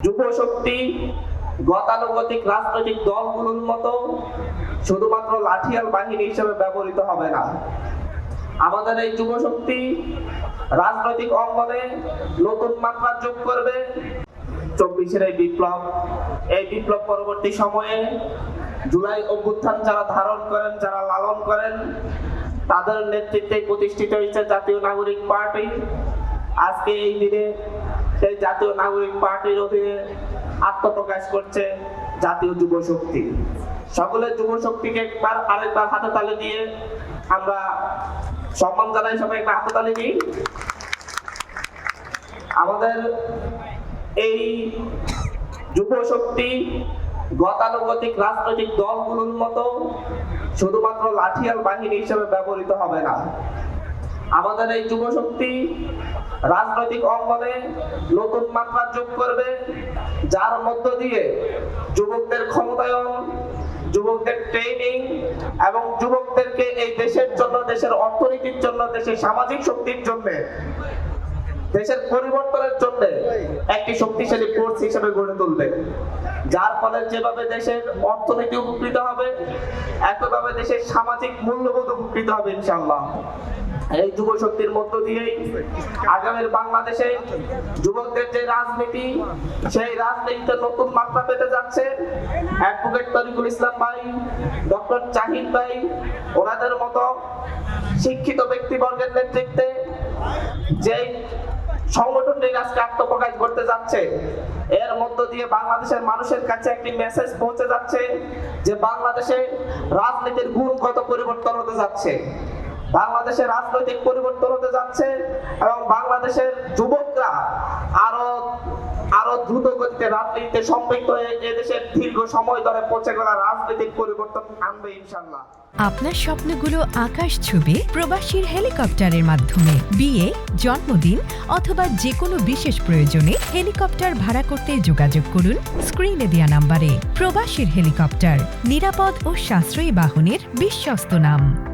যুব শক্তি গতানুগতিক রাজনৈতিক দলগুলোর মতো শুধুমাত্র লাঠিয়াল বাহিনী হিসেবে ব্যবহৃত হবে না। আমাদের এই যুব শক্তি রাজনৈতিক অঙ্গনে নতুন মাত্রা যোগ করবে। চব্বিশের এই বিপ্লব এই বিপ্লব পরবর্তী সময়ে জুলাই অভ্যুত্থান যারা ধারণ করেন, যারা লালন করেন, তাদের নেতৃত্বে প্রতিষ্ঠিত হয়েছে জাতীয় নাগরিক পার্টি। আজকে এই দিনে সেই জাতীয় নাগরিক পার্টির অধীনে আত্মপ্রকাশ করছে জাতীয় যুব শক্তি। সকলের যুব শক্তিকে একবার আরেকবার হাতে তালে দিয়ে আমরা সম্মান জানাই, সবাই একবার হাতে তালে দিই। আমাদের এই যুব শক্তি গতানুগতিক রাজনৈতিক দলগুলোর মতো শুধুমাত্র লাঠিয়াল বাহিনী হিসেবে ব্যবহৃত হবে না। আমাদের এই যুব শক্তি রাজনৈতিক অঙ্গনে নতুন মাত্রা যোগ করবে, যার মধ্য দিয়ে যুবকদের ক্ষমতায়ন, যুবকদের ট্রেনিং এবং যুবকদেরকে এই দেশের জন্য, দেশের অর্থনীতির জন্য, দেশের সামাজিক শক্তির জন্য, দেশের পরিবর্তনের জন্য একটি শক্তিশালী ফোর্স হিসেবে গড়ে তুলবে। যার ফলে যেভাবে দেশের অর্থনীতি উপকৃত হবে, একইভাবে দেশের সামাজিক মূল্যবোধ উপকৃত হবে ইনশাল্লাহ এই যুব শক্তির মধ্য দিয়েই আগামীর বাংলাদেশে যুবকদের যে রাজনীতি, সেই রাজনীতিতে নতুন মাত্রা পেতে যাচ্ছে। অ্যাডভোকেট তরিকুল ইসলাম ভাই, ডক্টর চাহিদ ভাই, ওনাদের মতো শিক্ষিত ব্যক্তিবর্গের নেতৃত্বে যেই সংগঠনটি আজকে আত্মপ্রকাশ করতে যাচ্ছে, এর মধ্য দিয়ে বাংলাদেশের মানুষের কাছে একটি মেসেজ পৌঁছে যাচ্ছে যে বাংলাদেশে রাজনীতির গুণগত পরিবর্তন হতে যাচ্ছে। বাংলাদেশে রাজনৈতিক পরিবর্তন হতে যাচ্ছে এবং বাংলাদেশের যুবকরা আরও আরও দ্রুত গতিতে রাজনীতিতে সম্পৃক্ত হয়ে এদেশের দীর্ঘ সময় ধরে পৌঁছে গেলা রাজনৈতিক পরিবর্তন আনবে ইনশাল্লাহ আপনার স্বপ্নগুলো আকাশ ছুবে প্রবাসীর হেলিকপ্টারের মাধ্যমে। বিয়ে, জন্মদিন অথবা যে কোনো বিশেষ প্রয়োজনে হেলিকপ্টার ভাড়া করতে যোগাযোগ করুন স্ক্রিনে দেওয়া নাম্বারে। প্রবাসীর হেলিকপ্টার, নিরাপদ ও সাশ্রয়ী বাহনের বিশ্বস্ত নাম।